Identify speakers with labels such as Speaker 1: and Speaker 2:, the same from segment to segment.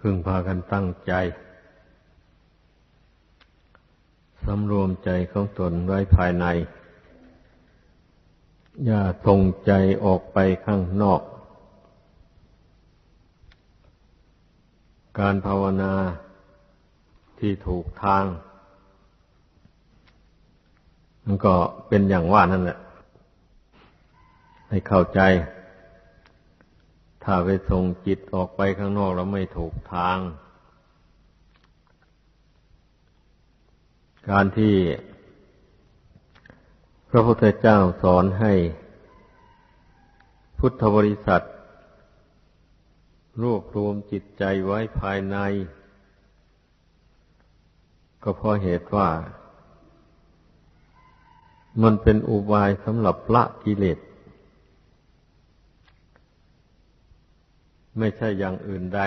Speaker 1: พึงพากันตั้งใจสำรวมใจของตนไว้ภายใน อย่าส่งใจออกไปข้างนอก การภาวนาที่ถูกทาง มันก็เป็นอย่างว่านั่นแหละ ให้เข้าใจ ถ้าไปส่งจิตออกไปข้างนอกแล้วไม่ถูกทาง การที่พระพุทธเจ้าสอนให้พุทธบริษัท รวบรวมจิตใจไว้ภายใน ก็เพราะเหตุว่า มันเป็นอุบายสำหรับละกิเลส ไม่ใช่อย่างอื่นใด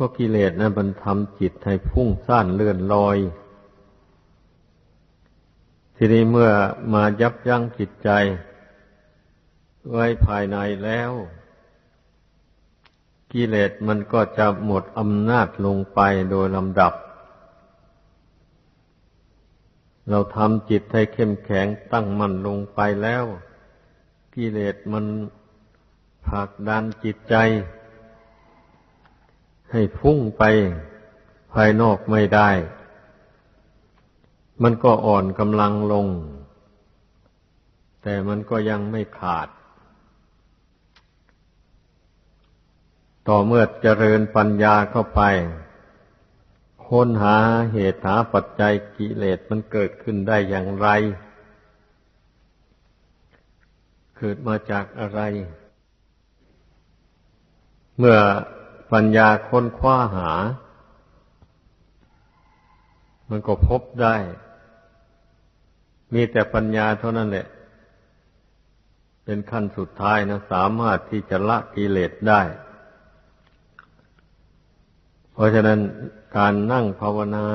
Speaker 1: พราะกิเลสนะมันทำจิตให้พุ่งซ่านเลื่อนลอย ทีนี้เมื่อมายับยั้งจิตใจ ไว้ภายในแล้ว กิเลสมันก็จะหมดอำนาจลงไปโดยลำดับเราทำจิตให้เข้มแข็งตั้งมั่นลงไปแล้ว กิเลสมัน ผลักดันจิตใจ ให้ฟุ้งไปภายนอกไม่ได้ มันก็อ่อนกำลังลง แต่มันก็ยังไม่ขาด ต่อเมื่อเจริญปัญญาเข้าไป ค้นหาเหตุหาปัจจัยกิเลสมันเกิดขึ้นได้อย่างไร เกิดมาจากอะไร เมื่อปัญญาค้นคว้าหา มันก็พบได้ มีแต่ปัญญาเท่านั้นแหละ เป็นขั้นสุดท้ายนะ สามารถที่จะละกิเลสได้ เพราะฉะนั้นการนั่งภาวนา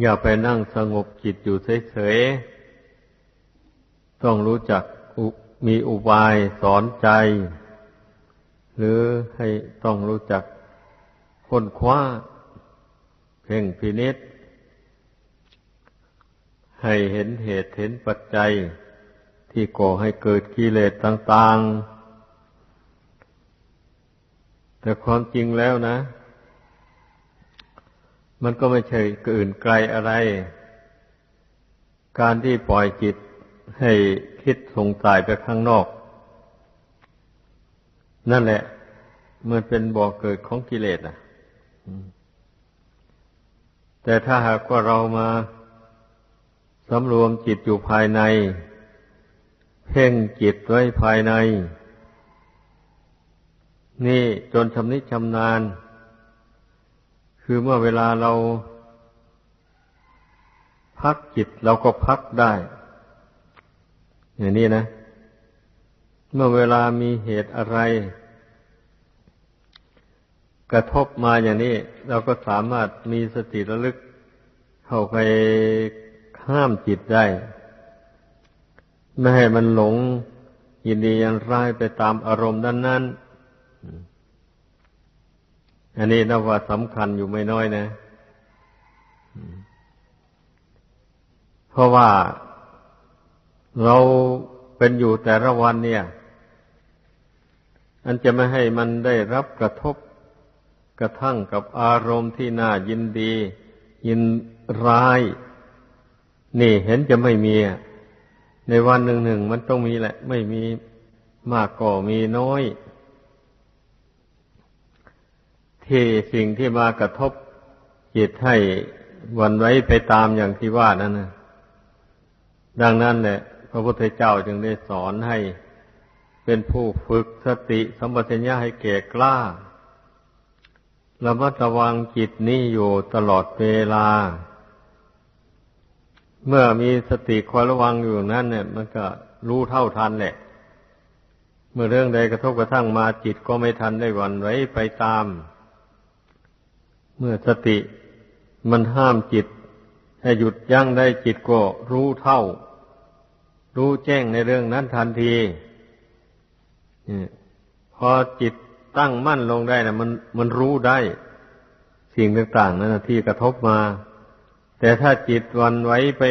Speaker 1: อย่าไปนั่งสงบจิตอยู่เฉยๆ ต้องรู้จัก มีอุบายสอนใจ หรือให้ต้องรู้จักค้นคว้า เพ่งพินิษให้เห็นเหตุเห็นปัจจัย ที่ก่อให้เกิดกิเลสต่าง ๆ แต่ความจริงแล้วนะ มันก็ไม่ใช่อื่นไกลอะไร การที่ปล่อยจิต ให้คิดสงสัยไปข้างนอก นั่นแหละ มันเป็นบ่อเกิดของกิเลสอะแต่ถ้าหากว่าเรามาสำรวมจิตอยู่ภายใน เพ่งจิตไว้ภายใน นี่จนชำนิชำนาญ คือเมื่อเวลาเราพักจิตเราก็พักได้ อย่างนี้นะ เมื่อเวลามีเหตุอะไร กระทบมาอย่างนี้ เราก็สามารถมีสติระลึก เข้าไปห้ามจิตได้ ไม่ให้มันหลงยินดียันร้ายไปตามอารมณ์ด้านนั้นอันนี้นับว่าสำคัญอยู่ไม่น้อยนะ เพราะว่า เราเป็นอยู่แต่ละวันเนี่ย อันจะไม่ให้มันได้รับกระทบกระทั่งกับอารมณ์ที่น่ายินดี ยินร้าย นี่เห็นจะไม่มีในวันหนึ่งหนึ่งมันต้องมีแหละ ไม่มีมากก็มีน้อย ที่สิ่งที่มากระทบจิตให้วันไว้ไปตามอย่างที่ว่านั้นนะดังนั้นแหละ พระพุทธเจ้าจึงได้สอนให้เป็นผู้ฝึกสติสัมปชัญญะให้แก่กล้าระมัดระวังจิตนี้อยู่ตลอดเวลา เมื่อมีสติคอยระวังอยู่นั้นเนี่ย มันก็รู้เท่าทันแหละ เมื่อเรื่องใดกระทบกระทั่งมาจิตก็ไม่ทันได้หวั่นไหวไปตาม เมื่อสติมันห้ามจิตให้หยุดยั้งได้จิตก็รู้เท่า รู้แจ้งในเรื่องนั้นทันทีพอจิตตั้งมั่นลงได้นะมันมันรู้ได้ สิ่งต่างๆนั่นนะที่กระทบมา แต่ถ้าจิตวันไว้ไป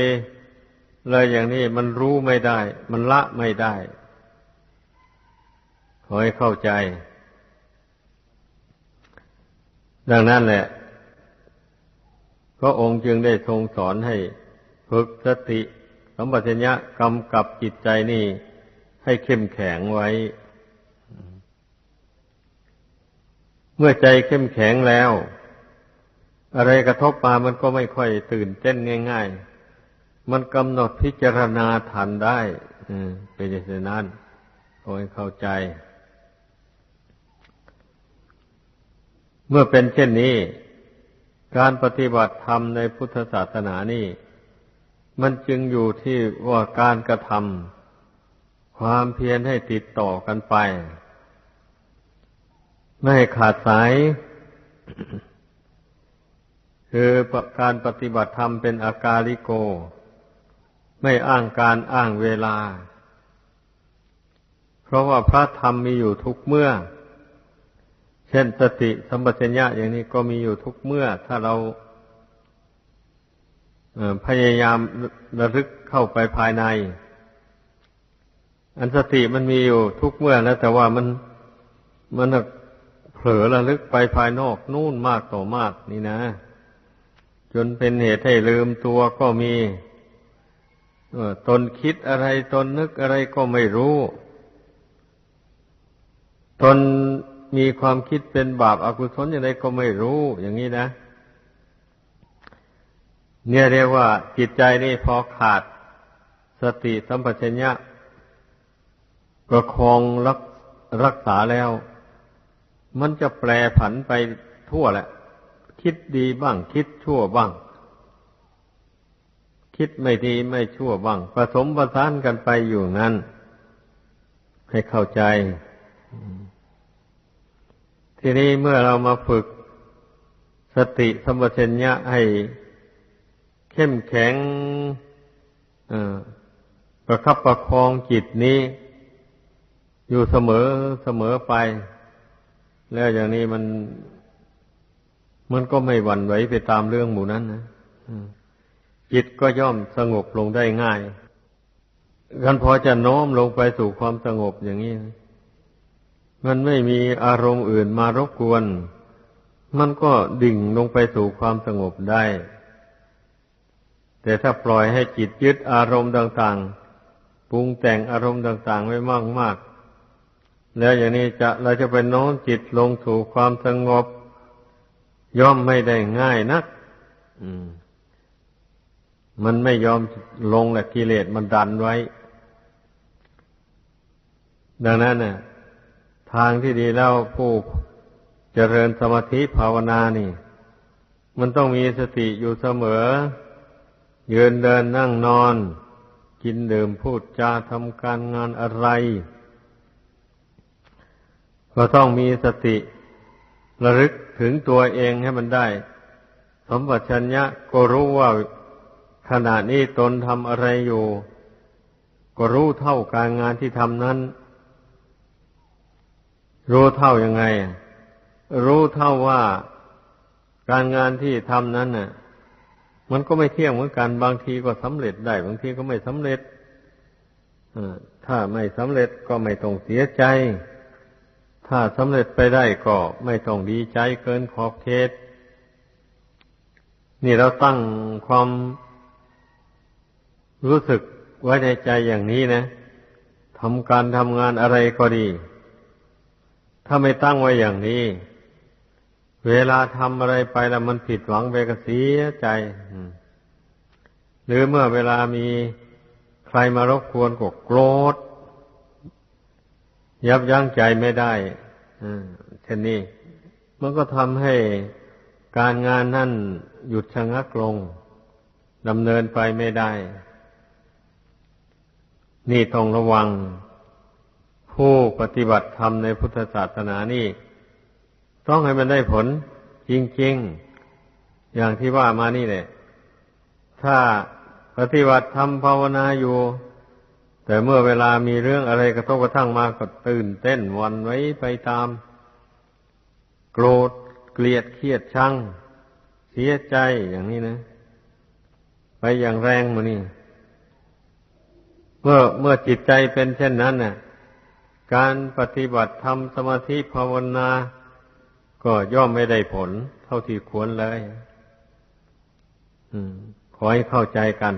Speaker 1: เลยอย่างนี้มันรู้ไม่ได้ มันละไม่ได้ ขอให้เข้าใจ ดังนั้นแหละก็องค์จึงได้ทรงสอนให้ฝึกสติ สัมปชัญญะกำกับจิตใจนี่ ให้เข้มแข็งไว้ เมื่อใจเข้มแข็งแล้ว อะไรกระทบมามันก็ไม่ค่อยตื่นเต้นง่าย ๆ มันกำหนดพิจารณาทันได้เป็นอย่างนั้นขอให้เข้าใจ เมื่อเป็นเช่นนี้ การปฏิบัติธรรมในพุทธศาสนานี่ มันจึงอยู่ที่ว่าการกระทำความเพียรให้ติดต่อกันไป ไม่ให้ขาดสาย คือการปฏิบัติธรรมเป็นอากาลิโก ไม่อ้างการอ้างเวลา เพราะว่าพระธรรมมีอยู่ทุกเมื่อ เช่นสติสัมปชัญญะอย่างนี้ก็มีอยู่ทุกเมื่อ ถ้าเรา พยายามระลึกเข้าไปภายใน อันสติมันมีอยู่ทุกเมื่อแล้วแต่ว่ามันมันเผลอระลึกไปภายนอกนู่นมากต่อมากนี่นะ จนเป็นเหตุให้ลืมตัวก็มีตนคิดอะไรตนนึกอะไรก็ไม่รู้ ตนมีความคิดเป็นบาปอากุศลอย่างไรก็ไม่รู้อย่างนี้นะเเนี่ยเรียกว่าจิตใจนี่พอขาดสติสัมปชัญญะประคองรักรักษาแล้ว มันจะแปรผันไปทั่วแหละ คิดดีบ้าง คิดชั่วบ้าง คิดไม่ดีไม่ชั่วบ้างผสมประสานกันไปอยู่นั้น ให้เข้าใจ ทีนี้เมื่อเรามาฝึกสติสัมปชัญญะให้ เข้มแข็งประคับประคองจิตนี้ อยู่เสมอเสมอไป แล้วอย่างนี้มัน มันก็ไม่หวั่นไหวไปตามเรื่องหมู่นั้นนะจิตก็ย่อมสงบลงได้ง่ายกันพอจะโน้มลงไปสู่ความสงบอย่างนี้ มันไม่มีอารมณ์อื่นมารบกวน มันก็ดิ่งลงไปสู่ความสงบได้ แต่ถ้าปล่อยให้จิตยึดอารมณ์ต่างๆ ปรุงแต่งอารมณ์ต่างๆ ไว้มากๆ แล้วอย่างนี้จะเราจะไปโน้อมจิตลงสู่ความสงบ ย่อมไม่ได้ง่ายนักมันไม่ยอมลงแหละกิเลสมันดันไว้ ดังนั้นน่ะ ทางที่ดีแล้วผู้เจริญสมาธิภาวนานี่ มันต้องมีสติอยู่เสมอ ยืนเดินนั่งนอน กินดื่มพูดจาทำการงานอะไร ก็ต้องมีสติระลึกถึงตัวเองให้มันได้ สมบัติชัญญะก็รู้ว่าขณะนี้ตนทำอะไรอยู่ ก็รู้เท่าการงานที่ทำนั้น รู้เท่ายังไง รู้เท่าว่าการงานที่ทำนั้นน่ะ มันก็ไม่เที่ยงเหมือนกันบางทีก็สำเร็จได้ บางทีก็ไม่สำเร็จถ้าไม่สำเร็จก็ไม่ต้องเสียใจ ถ้าสำเร็จไปได้ก็ไม่ต้องดีใจเกินขอบเขตนี่เราตั้งความรู้สึกไว้ในใจอย่างนี้นะทำการทำงานอะไรก็ดี ถ้าไม่ตั้งไว้อย่างนี้ เวลาทำอะไรไปแล้วมันผิดหวังไปก็เสียใจหรือเมื่อเวลามีใครมารบกวนก็โกรธ ยับยั้งใจไม่ได้เช่นนี้ มันก็ทำให้การงานนั่นหยุดชะงักลงดำเนินไปไม่ได้ นี่ต้องระวัง ผู้ปฏิบัติธรรมในพุทธศาสนานี่ ต้องให้มันได้ผลจริงๆ อย่างที่ว่ามานี่แหละ ถ้าปฏิบัติทำภาวนาอยู่ แต่เมื่อเวลามีเรื่องอะไรกระทบกระทั่งมาก็ตื่นเต้นวันไว้ไปตาม โกรธเกลียดเครียดชังเสียใจอย่างนี้นะ ไปอย่างแรงมานี่เมื่อเมื่อจิตใจเป็นเช่นนั้นเน่ะการปฏิบัติธรรมสมาธิภาวนา ก็ย่อมไม่ได้ผลเท่าที่ควรเลยขอให้เข้าใจกัน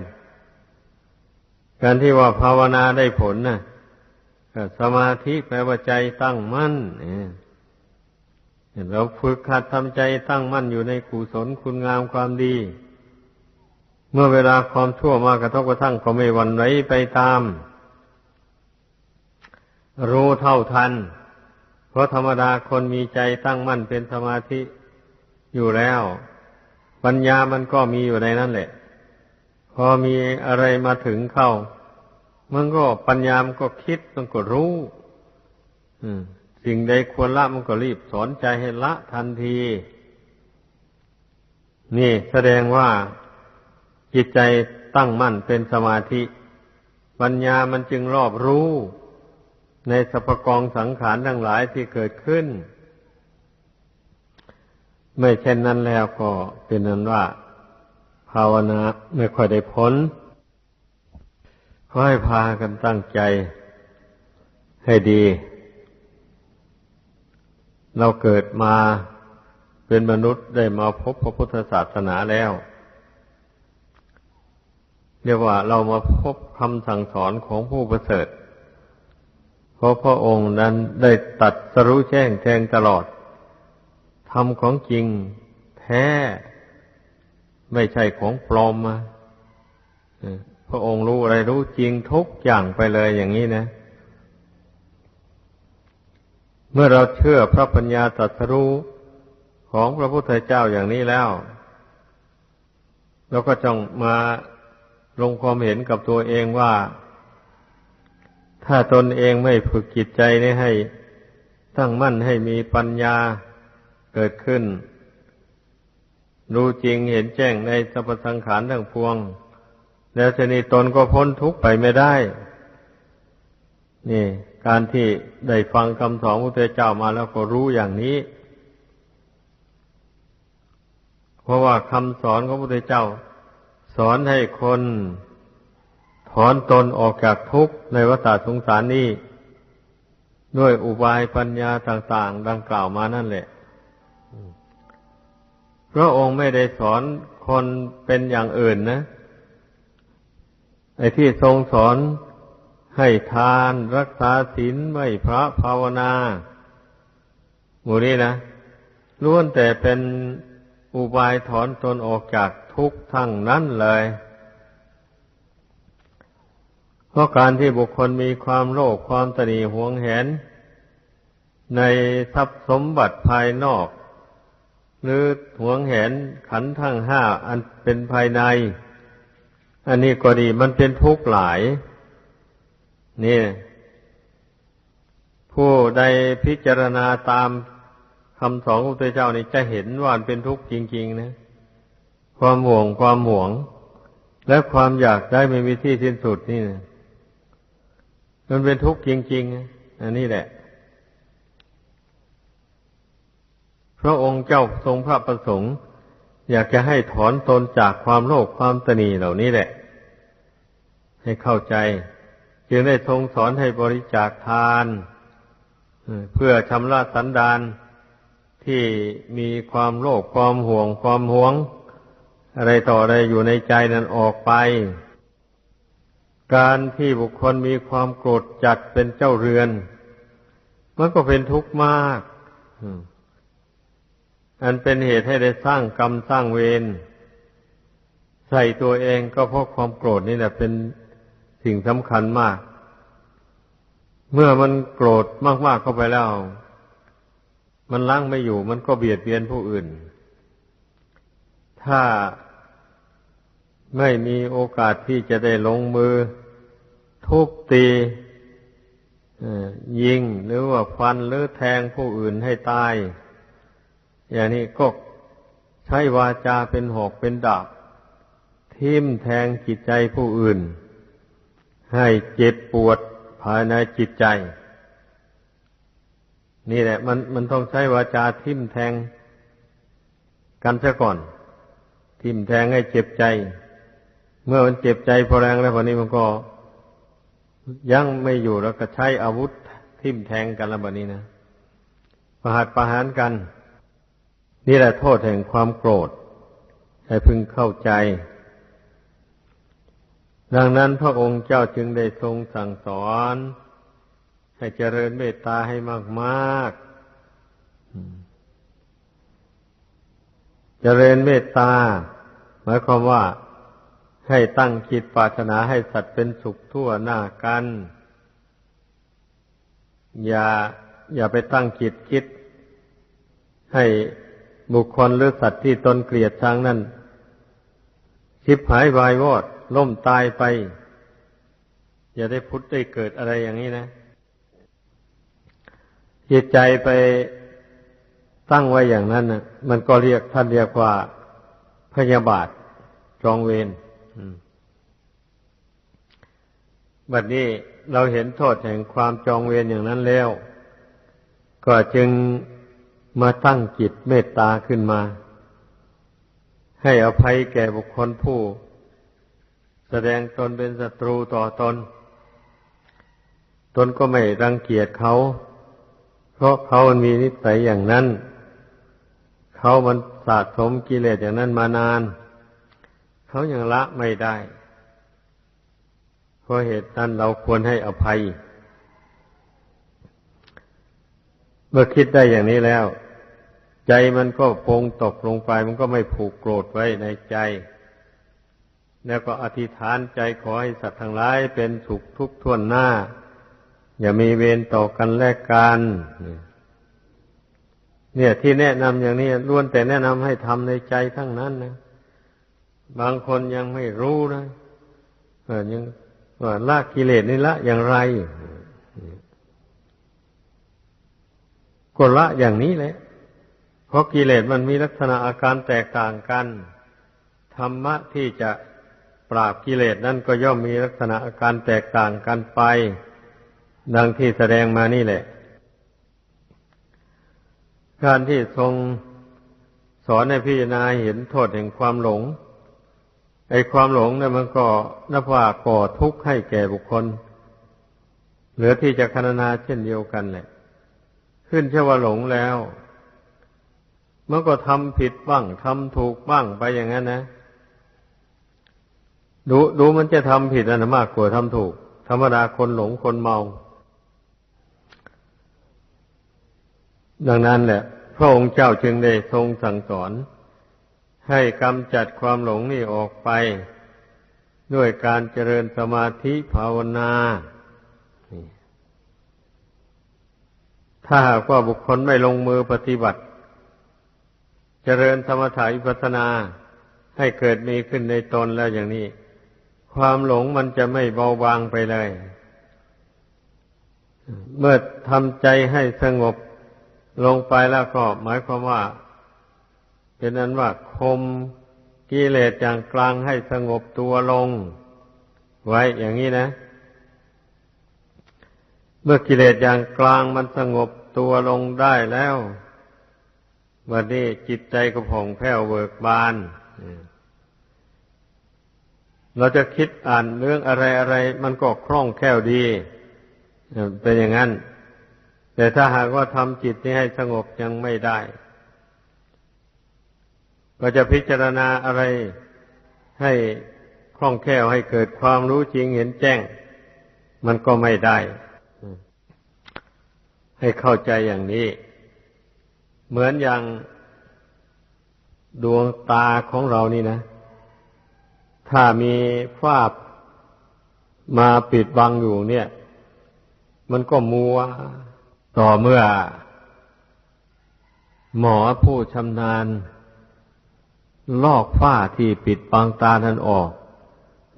Speaker 1: การที่ว่าภาวนาได้ผลนะ่ะสมาธิแปลว่าใจตั้งมั่นเราฝึกขัดทำใจตั้งมั่นอยู่ในกุศลคุณงามความดี เมื่อเวลาความชั่วมากระทบกระทั่งก็ไม่หวั่นไหวไปตาม รู้เท่าทัน เพราะธรรมดาคนมีใจตั้งมั่นเป็นสมาธิอยู่แล้ว ปัญญามันก็มีอยู่ในนั้นแหละ พอมีอะไรมาถึงเข้า มันก็ปัญญามันก็คิดมันก็รู้สิ่งใดควรละมันก็รีบสอนใจให้ละทันที นี่แสดงว่าจิตใจตั้งมั่นเป็นสมาธิ ปัญญามันจึงรอบรู้ ในสภกองสังขารทั้งหลายที่เกิดขึ้น ไม่เช่นนั้นแล้วก็เป็นนั้นว่า ภาวนาไม่ค่อยได้ผลขอให้พากันตั้งใจให้ดี เราเกิดมาเป็นมนุษย์ได้มาพบพระพุทธศาสนาแล้วเรียกว่าเรามาพบคำสั่งสอนของผู้ประเสริฐ เพราะพระองค์นั้นได้ตัดสรู้แจ้งแทงตลอดทำของจริงแท้ ไม่ใช่ของปลอมมาพระองค์รู้อะไรรู้จริงทุกอย่างไปเลยอย่างนี้นะ เมื่อเราเชื่อพระปัญญาตรัสรู้ของพระพุทธเจ้าอย่างนี้แล้ว เราก็จงมาลงความเห็นกับตัวเองว่า ถ้าตนเองไม่ฝึกจิตใจนี้ให้ตั้งมั่นให้มีปัญญาเกิดขึ้น รู้จริงเห็นแจ้งในสรรพสังขารทั้งพวง แล้วชนีตนก็พ้นทุกข์ไปไม่ได้ นี่ การที่ได้ฟังคำสอนพระพุทธเจ้ามาแล้วก็รู้อย่างนี้ เพราะว่าคำสอนของพระพุทธเจ้า สอนให้คน ถอนตนออกจากทุกข์ในวัฏสงสารนี้ ด้วยอุบายปัญญาต่างๆ ดังกล่าวมานั่นแหละพระองค์ไม่ได้สอนคนเป็นอย่างอื่นนะไอ้ที่ทรงสอนให้ทานรักษาศีลไม่พระภาวนาหมู่นี้นะล้วนแต่เป็นอุบายถอนตนออกจากทุกข์ทั้งนั้นเลย เพราะการที่บุคคลมีความโลภความตนีหวงแหน ในทรัพย์สมบัติภายนอก หรือหวงแหนขันทั้งห้าอันเป็นภายใน อันนี้ก็ดีมันเป็นทุกข์หลาย นี่ ผู้ใดพิจารณาตามคำสอนของพระเจ้านี่จะเห็นว่าเป็นทุกข์จริง ๆ นะ ความห่วงความหวง และความอยากได้ไม่มีที่สิ้นสุดนี่นะ มันเป็นทุกข์จริงๆ อันนี้แหละ พระองค์เจ้าทรงพระประสงค์ อยากจะให้ถอนตนจากความโลภความตนีเหล่านี้แหละ ให้เข้าใจ จึงได้ทรงสอนให้บริจาคทานเพื่อชำระสันดานที่มีความโลภความห่วงความหวง อะไรต่ออะไรอยู่ในใจนั้นออกไป การที่บุคคลมีความโกรธจัดเป็นเจ้าเรือน มันก็เป็นทุกข์มากอันเป็นเหตุให้ได้สร้างกรรมสร้างเวรใส่ตัวเองก็เพราะความโกรธนี่แหละเป็นสิ่งสำคัญมาก เมื่อมันโกรธมากๆเข้าไปแล้ว มันล้างไม่อยู่ มันก็เบียดเบียนผู้อื่น ถ้าไม่มีโอกาสที่จะได้ลงมือ ทุบตียิงหรือว่าฟันหรือแทงผู้อื่นให้ตาย อย่างนี้ก็ใช้วาจาเป็นหอกเป็นดาบทิ่มแทงจิตใจผู้อื่น ให้เจ็บปวดภายในจิตใจ นี่แหละ มันมันต้องใช้วาจาทิ่มแทง กันซะก่อน ทิ่มแทงให้เจ็บใจ เมื่อมันเจ็บใจพอแรงแล้วพอนี้มันก็ ยังไม่อยู่แล้วก็ใช้อาวุธทิ่มแทงกันแล้วแบบนี้นะประหัตประหารกัน นี่แหละโทษแห่งความโกรธ ให้พึงเข้าใจ ดังนั้นพระองค์เจ้าจึงได้ทรงสั่งสอน ให้เจริญเมตตาให้มากๆ เจริญเมตตา หมายความว่า ให้ตั้งคิดปรารถนาให้สัตว์เป็นสุขทั่วหน้ากัน อย่าอย่าไปตั้งคิดคิด ให้บุคคลหรือสัตว์ที่ตนเกลียดชังนั่นชิบหายวายวอด ล่มตายไป อย่าได้พุทธได้เกิดอะไรอย่างนี้นะจิตใจไปตั้งไว้อย่างนั้นนะมันก็เรียกท่านเรียกว่าพยาบาทจองเวร บัดนี้เราเห็นโทษแห่งความจองเวรอย่างนั้นแล้ว ก็จึงมาตั้งจิตเมตตาขึ้นมา ให้อภัยแก่บุคคลผู้ แสดงตนเป็นศัตรูต่อตน ตนก็ไม่รังเกียจเขา เพราะเขามันมีนิสัยอย่างนั้น เขามันสะสมกิเลสอย่างนั้นมานาน เขายังละไม่ได้ เพราะเหตุนั้นเราควรให้อภัย เมื่อคิดได้อย่างนี้แล้ว ใจมันก็ปงตกลงไป มันก็ไม่ผูกโกรธไว้ในใจ แล้วก็อธิษฐานใจขอให้สัตว์ทั้งหลายเป็นสุขทุกข์ทวนหน้า อย่ามีเวรต่อกันและกันเนี่ยที่แนะนำอย่างนี้ล้วนแต่แนะนำให้ทำในใจทั้งนั้นนะ บางคนยังไม่รู้นะยังว่าละกิเลสนี่ละอย่างไรก็ละอย่างนี้แหละ เพราะกิเลสมันมีลักษณะอาการแตกต่างกัน ธรรมะที่จะปราบกิเลสนั่นก็ย่อมมีลักษณะอาการแตกต่างกันไป ดังที่แสดงมานี่แหละ การที่ทรงสอนให้พิจารณาเห็นโทษแห่งความหลง ไอ้ความหลงเนี่ยมันก็นับว่าก่อทุกข์ให้แก่บุคคล เหลือที่จะคณนาเช่นเดียวกันแหละ ขึ้นเชื่อว่าหลงแล้วมันก็ทำผิดบ้างทำถูกบ้างไปอย่างนั้นนะดูดูมันจะทำผิดอันมากกว่าทำถูก ธรรมดาคนหลงคนเมา ดังนั้นแหละ พระองค์เจ้าจึงได้ทรงสั่งสอน ให้กำจัดความหลงนี่ออกไป ด้วยการเจริญสมาธิภาวนา ถ้าหากว่าบุคคลไม่ลงมือปฏิบัติ เจริญสมถะวิปัสนาให้เกิดมีขึ้นในตนแล้วอย่างนี้ ความหลงมันจะไม่เบาบางไปเลย เมื่อทำใจให้สงบลงไปแล้วก็หมายความว่า เป็นนั้นว่าคมกิเลสอย่างกลางให้สงบตัวลง ไว้อย่างนี้นะ เมื่อกิเลสอย่างกลางมันสงบตัวลงได้แล้ววันนี้จิตใจก็ผ่องแผ้วเบิกบานเราจะคิดอ่านเรื่องอะไรอะไรมันก็คล่องแคล่วดีเป็นอย่างนั้น แต่ถ้าหากว่าทำจิตนี้ให้สงบยังไม่ได้ ก็จะพิจารณาอะไรให้คล่องแคล่วให้เกิดความรู้จริงเห็นแจ้ง มันก็ไม่ได้ ให้เข้าใจอย่างนี้ เหมือนอย่างดวงตาของเรานี่นะ ถ้ามีฝ้ามาปิดบังอยู่เนี่ย มันก็มัวต่อเมื่อ หมอผู้ชำนาญ ลอกฝ้าที่ปิดบังตานั้นออก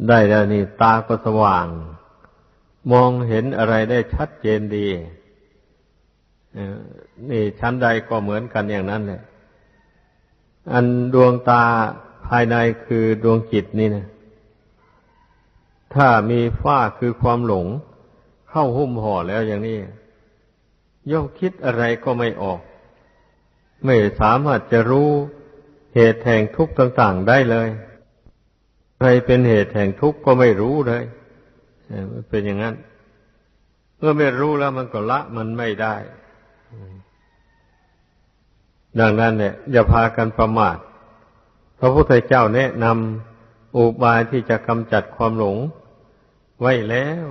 Speaker 1: ได้แล้วนี่ตาก็สว่าง มองเห็นอะไรได้ชัดเจนดีนี่ชั้นใดก็เหมือนกันอย่างนั้นแหละ อันดวงตาภายในคือดวงจิตนี่นะ ถ้ามีฝ้าคือความหลง เข้าหุ้มห่อแล้วอย่างนี้ ย่อมคิดอะไรก็ไม่ออก ไม่สามารถจะรู้ เหตุแห่งทุกข์ต่างๆได้เลย ใครเป็นเหตุแห่งทุกข์ก็ไม่รู้เลยเป็นอย่างนั้น เมื่อไม่รู้แล้วมันก็ละมันไม่ได้ ดังนั้นเนี่ยอย่าพากันประมาทพระพุทธเจ้าแนะนำอุบายที่จะกำจัดความหลงไว้แล้ว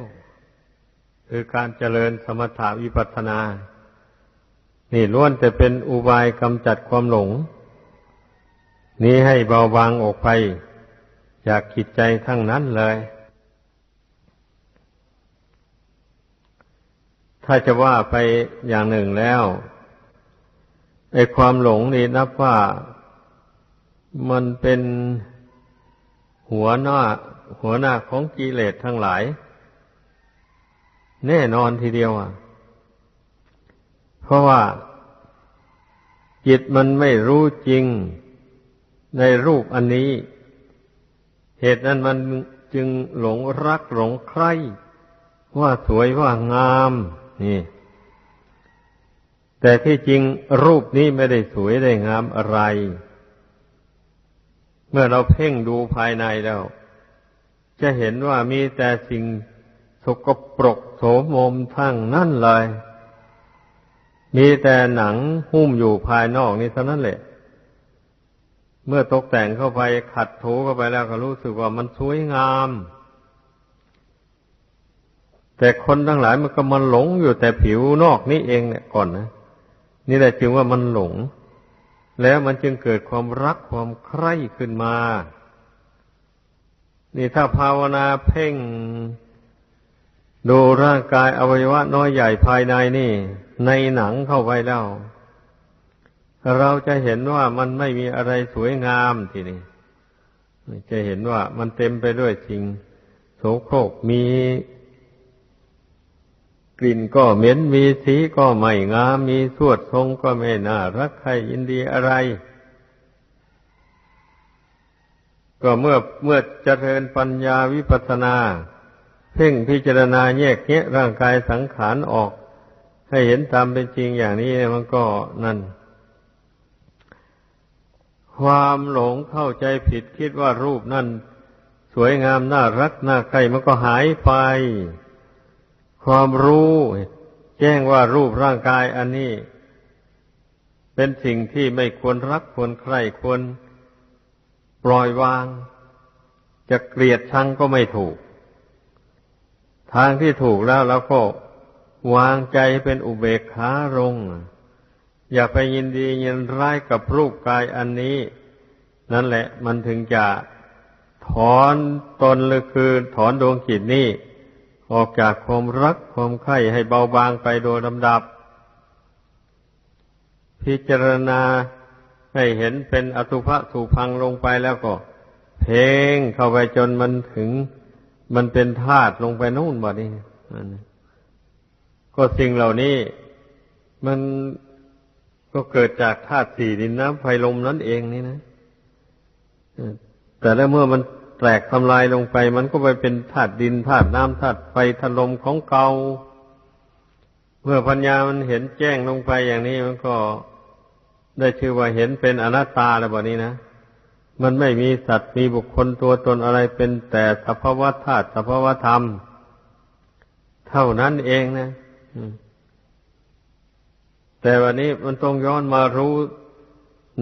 Speaker 1: คือการเจริญสมถาวิปัสสนา นี่ล้วนแต่เป็นอุบายกำจัดความหลง นี้ให้เบาบางออกไป จากจิตใจทั้งนั้นเลย ถ้าจะว่าไปอย่างหนึ่งแล้วไอ้ความหลงนี่นับว่ามันเป็นหัวหน้า หัวหน้าของกิเลสทั้งหลาย แน่นอนทีเดียวอะ เพราะว่าจิตมันไม่รู้จริง ในรูปอันนี้ เหตุนั้นมันจึงหลงรักหลงใครว่าสวยว่างามนี่ แต่ที่จริงรูปนี้ไม่ได้สวยได้งามอะไร เมื่อเราเพ่งดูภายในแล้ว จะเห็นว่ามีแต่สิ่งสกปรกโสมมทั้งนั่นเลย มีแต่หนังหุ้มอยู่ภายนอกนี่เท่านั้นแหละ เมื่อตกแต่งเข้าไปขัดถูเข้าไปแล้วก็รู้สึกว่ามันสวยงาม แต่คนทั้งหลายมันก็มันหลงอยู่แต่ผิวนอกนี่เองเนี่ยก่อนนะนี่แหละจึงว่ามันหลง แล้วมันจึงเกิดความรักความใคร่ขึ้นมา นี่ถ้าภาวนาเพ่ง ดูร่างกายอวัยวะน้อยใหญ่ภายในนี่ ในหนังเข้าไปแล้ว เราจะเห็นว่ามันไม่มีอะไรสวยงามทีนี้จะเห็นว่ามันเต็มไปด้วยสิ่งโสโครกมีกลิ่นก็เหม็นมีสีก็ไม่งาม มีสวดทรงก็ไม่น่ารักใครยินดีอะไร ก็เมื่อเมื่อเจริญปัญญาวิปัสนา เพ่งพิจารณาแยกแยะร่างกายสังขารออก ให้เห็นตามเป็นจริงอย่างนี้มันก็นั่น ความหลงเข้าใจผิดคิดว่ารูปนั่นสวยงามน่ารักน่าใครมันก็หายไป ความรู้แจ้งว่ารูปร่างกายอันนี้ เป็นสิ่งที่ไม่ควรรักควรใครควรปล่อยวาง จะเกลียดชังก็ไม่ถูก ทางที่ถูกแล้วเราก็วางใจเป็นอุเบกขาลง อย่าไปยินดียินร้ายกับรูปกายอันนี้ นั่นแหละมันถึงจะถอนตนหรือคือถอนดวงจิตนี้ ออกจากความรักความใคร่ให้เบาบางไปโดยลำดับ พิจารณาให้เห็นเป็นอสุภะสุพังลงไปแล้วก็ เพ่งเข้าไปจนมันถึง มันเป็นธาตุลงไปนู่นบ่นี่ก็สิ่งเหล่านี้ มัน ก็เกิดจากธาตุสี่ดินน้ำไฟลมนั่นเองนี่นะแต่แล้วเมื่อมันแตกทำลายลงไป มันก็ไปเป็นธาตุดินธาตุน้ำธาตุไฟธาตุลมของเก่าเมื่อปัญญามันเห็นแจ้งลงไปอย่างนี้มันก็ได้ชื่อว่าเห็นเป็นอนัตตาแล้วแบบนี้นะ มันไม่มีสัตว์มีบุคคลตัวตนอะไรเป็นแต่สภาวะธาตุสภาวะธรรม เท่านั้นเองนะ แต่วันนี้มันต้องย้อนมารู้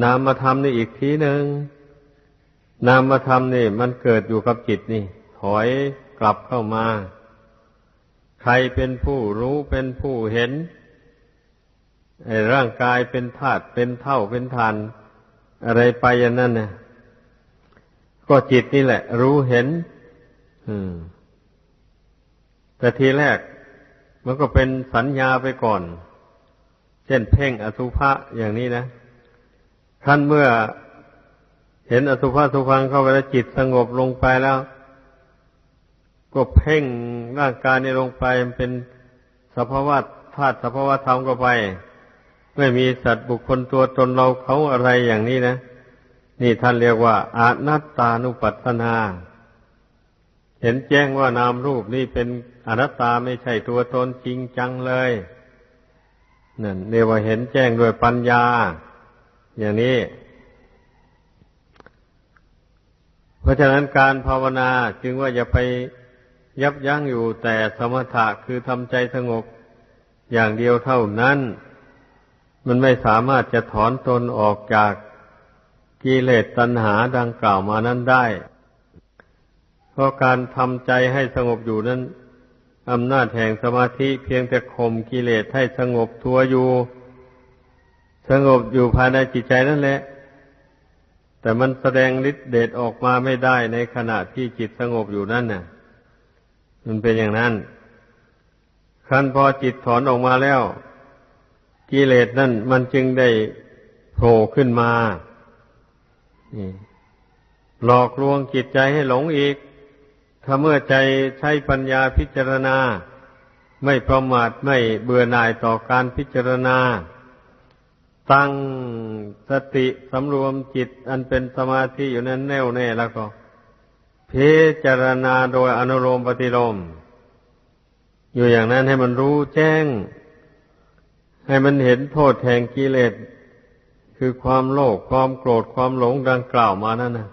Speaker 1: นามธรรมนี่อีกทีหนึ่งนามธรรมนี่ มันเกิดอยู่กับจิตนี่ ถอยกลับเข้ามา ใครเป็นผู้รู้เป็นผู้เห็นไอ้ร่างกายเป็นธาตุเป็นเท่าเป็นทาน อะไรไปอย่างนั้นนะก็จิตนี่แหละ รู้เห็น อืม แต่ทีแรกมันก็เป็นสัญญาไปก่อน เช่นเพ่งอสุภะอย่างนี้นะท่านเมื่อเห็นอสุภะสุพังเข้าไปแล้วจิตสงบลงไปแล้ว ก็เพ่งร่างกายนี้ลงไปมันเป็นสภาวะธาตุสภาวะธรรมก็ไป ไม่มีสัตว์บุคคลตัวตนเราเขาอะไรอย่างนี้นะ นี่ท่านเรียกว่าอานัตตานุปัสสนา เห็นแจ้งว่านามรูปนี่เป็นอนัตตาไม่ใช่ตัวตนจริงจังเลย นั่นเรียกว่าเห็นแจ้งด้วยปัญญา อย่างนี้ เพราะฉะนั้นการภาวนาจึงว่าอย่าไปยับยั้งอยู่แต่สมถะคือทำใจสงบอย่างเดียวเท่านั้น มันไม่สามารถจะถอนตนออกจากกิเลสตัณหาดังกล่าวมานั้นได้ เพราะการทำใจให้สงบอยู่นั้น อำนาจแห่งสมาธิเพียงแต่ข่มกิเลสให้สงบทัวอยู่ สงบอยู่ภายในจิตใจนั่นแหละ แต่มันแสดงฤทธิเดชออกมาไม่ได้ในขณะที่จิตสงบอยู่นั่นน่ะ มันเป็นอย่างนั้นคันพอจิตถอนออกมาแล้ว กิเลสนั่นมันจึงได้โผล่ขึ้นมาหลอกลวงจิตใจให้หลงอีก ถ้าเมื่อใจใช้ปัญญาพิจารณา ไม่ประมาทไม่เบื่อหน่ายต่อการพิจารณา ตั้งสติสำรวมจิตอันเป็นสมาธิอยู่นั้นแน่วแน่แล้วก็พิจารณาโดยอนุโลมปฏิโลม อยู่อย่างนั้นให้มันรู้แจ้ง ให้มันเห็นโทษแห่งกิเลสคือความโลภความโกรธความหลงดังกล่าวมานั่นนะ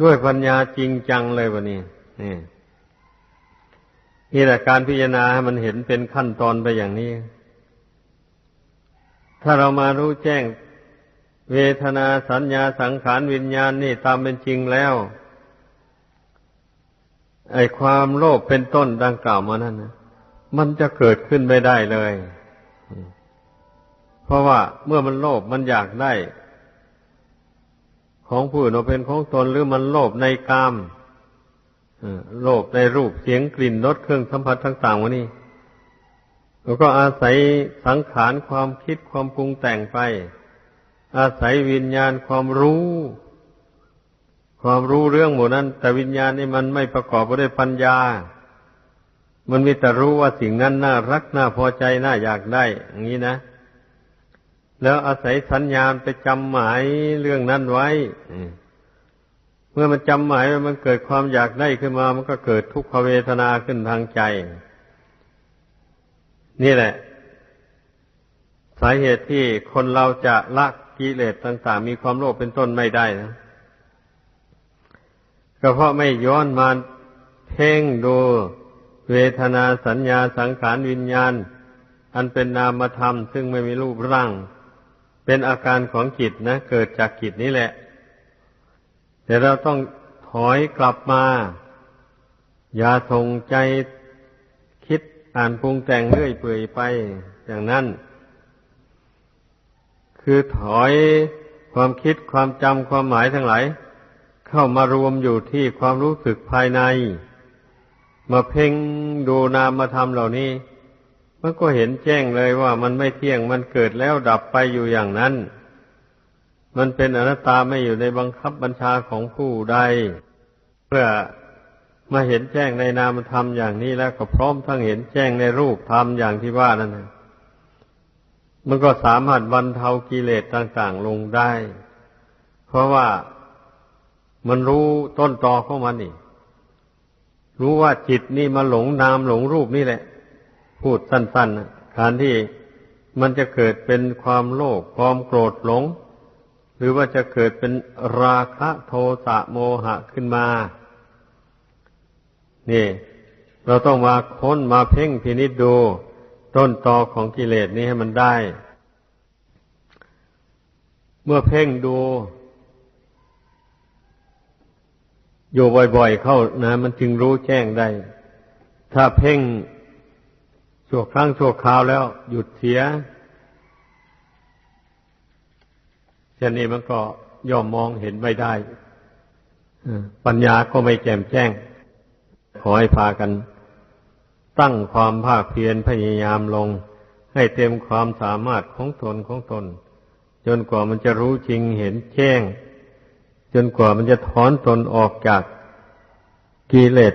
Speaker 1: ด้วยปัญญาจริงจังเลยวันนี้นี่นี่แหละการพิจารณาให้มันเห็นเป็นขั้นตอนไปอย่างนี้ ถ้าเรามารู้แจ้งเวทนาสัญญาสังขารวิญญาณนี่ตามเป็นจริงแล้ว ไอ้ความโลภเป็นต้นดังกล่าวมานั้นนะมันจะเกิดขึ้นไม่ได้เลย เพราะว่าเมื่อมันโลภมันอยากได้ ของผู้อื่นเป็นของตนหรือมันโลภในกามโลภในรูปเสียงกลิ่นรสเครื่องสัมผัสต่างๆวะนี่แล้วก็อาศัยสังขารความคิดความปรุงแต่งไป อาศัยวิญญาณความรู้ ความรู้เรื่องหมดนั้น แต่วิญญาณนี่มันไม่ประกอบไปด้วยปัญญา มันมีแต่รู้ว่าสิ่งนั้นน่ารักน่าพอใจน่าอยากได้ อย่างนี้นะ แล้วอาศัยสัญญาณไปจำหมายเรื่องนั้นไว้เมื่อมันจำหมายมันเกิดความอยากได้ขึ้นมา มันก็เกิดทุกขเวทนาขึ้นทางใจ นี่แหละ สาเหตุที่คนเราจะละกิเลสต่าง ๆ มีความโลภเป็นต้นไม่ได้นะก็เพราะไม่ย้อนมาเพ่งดูเวทนาสัญญาสังขารวิญญาณ อันเป็นนามธรรม ซึ่งไม่มีรูปร่าง เป็นอาการของจิตนะ เกิดจากจิตนี้แหละ แต่เราต้องถอยกลับมา อย่าทงใจคิดอ่านปรุงแต่งเรื่อยเปื่อยไปอย่างนั้น คือถอยความคิดความจำความหมายทั้งหลายเข้ามารวมอยู่ที่ความรู้สึกภายใน มาเพ่งดูนามธรรมเหล่านี้ มันก็เห็นแจ้งเลยว่ามันไม่เที่ยงมันเกิดแล้วดับไปอยู่อย่างนั้น มันเป็นอนัตตาไม่อยู่ในบังคับบัญชาของผู้ใด เพื่อมาเห็นแจ้งในนามธรรมอย่างนี้แล้วก็พร้อมทั้งเห็นแจ้งในรูปธรรมอย่างที่ว่านั่นนะมันก็สามารถบรรเทากิเลสต่างๆลงได้ เพราะว่ามันรู้ต้นตอของมันนี่ รู้ว่าจิตนี่มาหลงนามหลงรูปนี่แหละ พูดสั้นๆการที่มันจะเกิดเป็นความโลภความโกรธหลง หรือว่าจะเกิดเป็นราคะโทสะโมหะขึ้นมา นี่ เราต้องมาค้นมาเพ่งพินิจดูต้นตอของกิเลสนี้ให้มันได้ เมื่อเพ่งดู อยู่บ่อยๆเข้านะ มันจึงรู้แจ้งได้ ถ้าเพ่ง ชั่วครั้งชั่วคราวแล้วหยุดเสียเช่นนี้มันก็ย่อมมองเห็นไม่ได้ปัญญาก็ไม่แจ่มแจ้ง ขอให้พากัน ตั้งความภาคเพียรพยายามลง ให้เต็มความสามารถของตนของตน จนกว่ามันจะรู้จริงเห็นแจ้ง จนกว่ามันจะถอนตนออกจากกิเลส